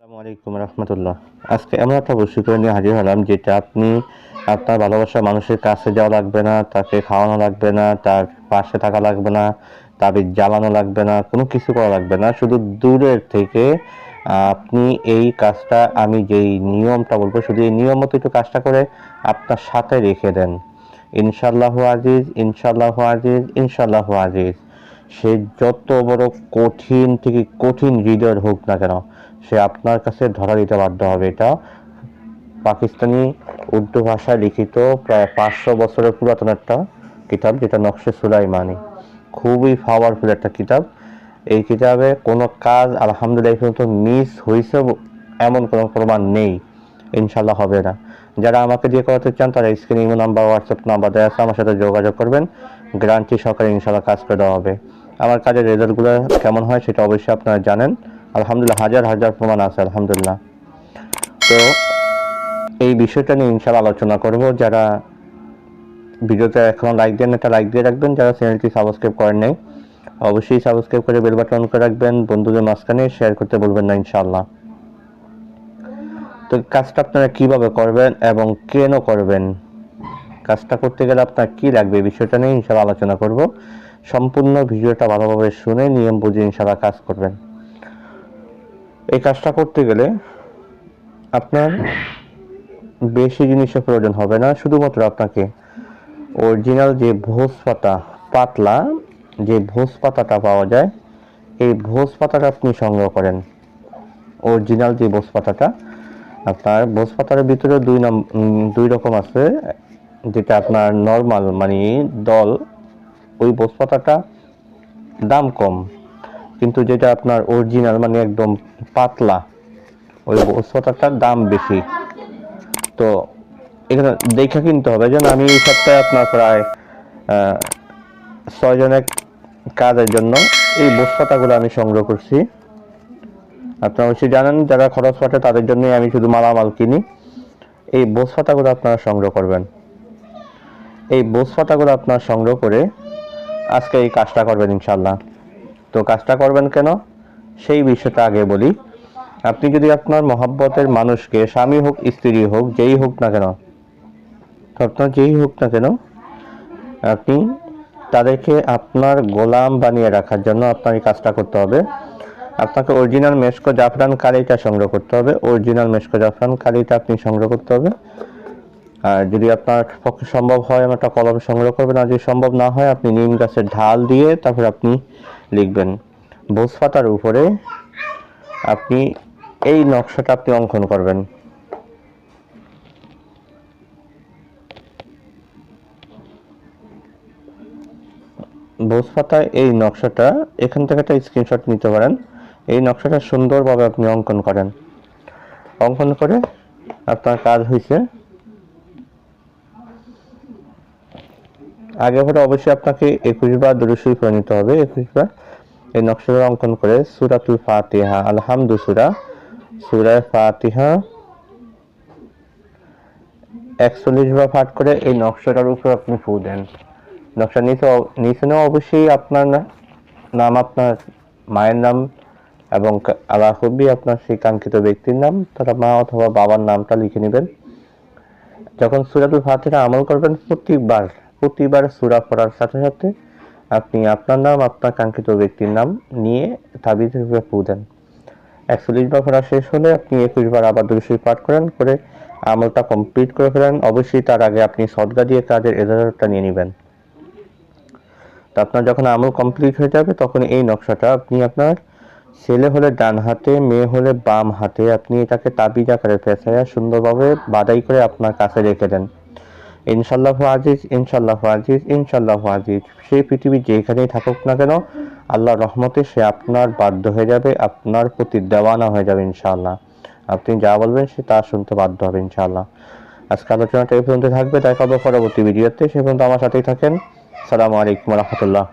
আসসালামু রহমতুল্লাহ। আজকে এমন একটা করে নিয়ে হাজির হলাম যেটা আপনি আপনার ভালোবাসা মানুষের কাছে যাওয়া লাগবে না, তাকে খাওয়ানো লাগবে না, তার পাশে থাকা লাগবে না তাকে জ্বালানো লাগবে না, কোনো কিছু করা লাগবে না। শুধু দূরের থেকে আপনি এই কাজটা, আমি যেই নিয়মটা বলব, শুধু এই নিয়ম মতো একটু কাজটা করে আপনার সাথে রেখে দেন। ইনশাল্লাহ আজিজ ইনশাল্লাহ আজিজ ইনশাল্লাহ আজিজ। সে যত বড় কঠিন থেকে কঠিন হৃদয়ের হোক না কেন, সে আপনার কাছে ধরা দিতে বাধ্য হবে। এটা পাকিস্তানি উর্দু ভাষায় লিখিত প্রায় পাঁচশো বছরের পুরাতন একটা কিতাব, যেটা নকশে সুলাইমানি। খুবই পাওয়ারফুল একটা কিতাব। এই কিতাবে কোনো কাজ আলহামদুলিল্লাহ পর্যন্ত মিস হয়েছে এমন কোনো প্রমাণ নেই। ইনশাল্লাহ হবে না। যারা আমাকে দিয়ে করাতে চান, তারা স্ক্রিনে ইমো নাম্বার হোয়াটসঅ্যাপ নাম্বার দেওয়া আছে, আমার সাথে যোগাযোগ করবেন। গ্রান্টি সহকারে ইনশাল্লাহ কাজ করে দেওয়া হবে। আমার কাজের রেজাল্টগুলো কেমন হয় সেটা অবশ্যই আপনারা জানেন। আলহামদুলিল্লাহ, হাজার হাজার প্রমাণ আছে, আলহামদুলিল্লাহ। তো এই বিষয়টা নিয়ে ইনশাল্লাহ আলোচনা করব। যারা ভিডিওতে এখন লাইক দেন একটা লাইক দিয়ে রাখবেন। যারা চ্যানেলটি সাবস্ক্রাইব করেন নাই, অবশ্যই সাবস্ক্রাইব করে বেল বাটন করে রাখবেন। বন্ধুদের মাঝখানে শেয়ার করতে বলবেন না ইনশাল্লাহ তো কাজটা আপনারা কীভাবে করবেন এবং কেন করবেন? কাজটা করতে গেলে আপনার কি লাগবে বিষয়টা নিয়ে ইনশাল্লাহ আলোচনা করব। সম্পূর্ণ ভিডিওটা ভালোভাবে শুনে নিয়ম বুঝে ইনশাল্লাহ কাজ করবেন। এই কাজটা করতে গেলে আপনার বেশি জিনিসের প্রয়োজন হবে না, শুধুমাত্র আপনাকে অরিজিনাল যে ভোজ পাতা পাতলা যে ভোজ পাতাটা পাওয়া যায়, এই ভোজ পাতাটা আপনি সংগ্রহ করেন। অরিজিনাল যে ভোজ পাতাটা আপনার ভোজ পাতার ভিতরে দুই নাম দুই রকম আছে, যেটা আপনার নর্মাল মানে দল ওই ভোজ পাতাটা দাম কম। কিন্তু যেটা আপনার অরিজিনাল মানে একদম পাতলা, ওই ভোজ পাতাটার দাম বেশি। তো এখানে দেখে কিনতে হবে, যেন আমি এই সপ্তাহে আপনার প্রায় ছয়জনের কাজের জন্য এই বোস পাতাগুলো আমি সংগ্রহ করছি। আপনারা অবশ্যই জানেন, যারা খরচ পাঠে তাদের জন্যই আমি শুধু মালামাল কিনি। এই বোস পাতাগুলো আপনারা সংগ্রহ করবেন। এই বোস পাতাগুলো আপনারা সংগ্রহ করে আজকে এই কাজটা করবেন ইনশাল্লাহ তো কাজটা করবেন কেন? সেই বিষয়টা আগে বলি। আপনি যদি আপনার মহাব্বতের মানুষকে স্বামী হোক, স্ত্রী হোক, যেই হোক না কেন আপনার যেই হোক না কেন, আপনি তাদেরকে আপনার গোলাম বানিয়ে রাখার জন্য আপনার এই কাজটা করতে হবে। আপনাকে অরিজিনাল মেশকো জাফরান কালিটা সংগ্রহ করতে হবে। অরিজিনাল মেশকো জাফরান কালিটা আপনি সংগ্রহ করতে হবে। আর যদি আপনার পক্ষে সম্ভব হয়, আমার একটা কলম সংগ্রহ করবেন। আর যদি সম্ভব না হয়, আপনি নিম গাছের ঢাল দিয়ে তারপর আপনি লিখবেন। ভোজ পাতার উপরে আপনি এই নকশাটা আপনি অঙ্কন করবেন। ভোজ এই নকশাটা, এখান থেকে একটা স্ক্রিনশট নিতে পারেন। এই নকশাটা সুন্দরভাবে আপনি অঙ্কন করেন। অঙ্কন করে আপনার কাজ হয়েছে আগে পরে অবশ্যই আপনাকে একুশ বার দুরুসুই করে নিতে হবে, একুশ বার। এই নকশাটা অঙ্কন করে সুরাতুল ফাতিহা আলহামদু সুরা সুরায় ফাতিহা একচল্লিশ বার পাঠ করে এই নকশাটার উপর আপনি ফু দেন। নকশা নিচে নিচে অবশ্যই আপনার নাম আপনার মায়ের নাম এবং কা- আল্লাহ হবি আপনার সেই কাঙ্ক্ষিত ব্যক্তির নাম, তারা মা অথবা বাবার নামটা লিখে নেবেন। যখন সুরাতুল ফাতিহা আমল করবেন প্রতিবার প্রতিবার সুরা পড়ার সাথে সাথে আপনি আপনার নাম, আপনার কাঙ্ক্ষিত ব্যক্তির নাম নিয়ে তাবিজের উপরে ফু দেন। একচল্লিশ বার পড়া শেষ হলে আপনি একুশ বার আবার দুশো পাঠ করেন, করে আমলটা কমপ্লিট করে ফেলেন। অবশ্যই তার আগে আপনি সদগা দিয়ে কাজের এজারটা নিয়ে নেবেন। তো আপনার যখন আমল কমপ্লিট হয়ে যাবে, তখন এই নকশাটা আপনি আপনার ছেলে হলে ডান হাতে, মেয়ে হলে বাম হাতে আপনি এটাকে তাবিজ আকারে ফেসাইয়া সুন্দরভাবে বাদাই করে আপনার কাছে রেখে দেন। ইনশাল্লাহ আজিজ ইনশাল্লাহ আজিজ ইনশাল্লাহ আজিজ। সেই পৃথিবী যেখানেই থাকুক না কেন আল্লাহ রহমতে সে আপনার বাধ্য হয়ে যাবে, আপনার প্রতি দেওয়ানা হয়ে যাবে ইনশাল্লাহ আপনি যা বলবেন সে তা শুনতে বাধ্য হবে ইনশাল্লাহ আজকে আলোচনাটা এই পর্যন্ত থাকবে। দেখা হবে পরবর্তী ভিডিওতে। সে পর্যন্ত আমার সাথেই থাকেন। সালামু আলাইকুম রহমতুল্লাহ।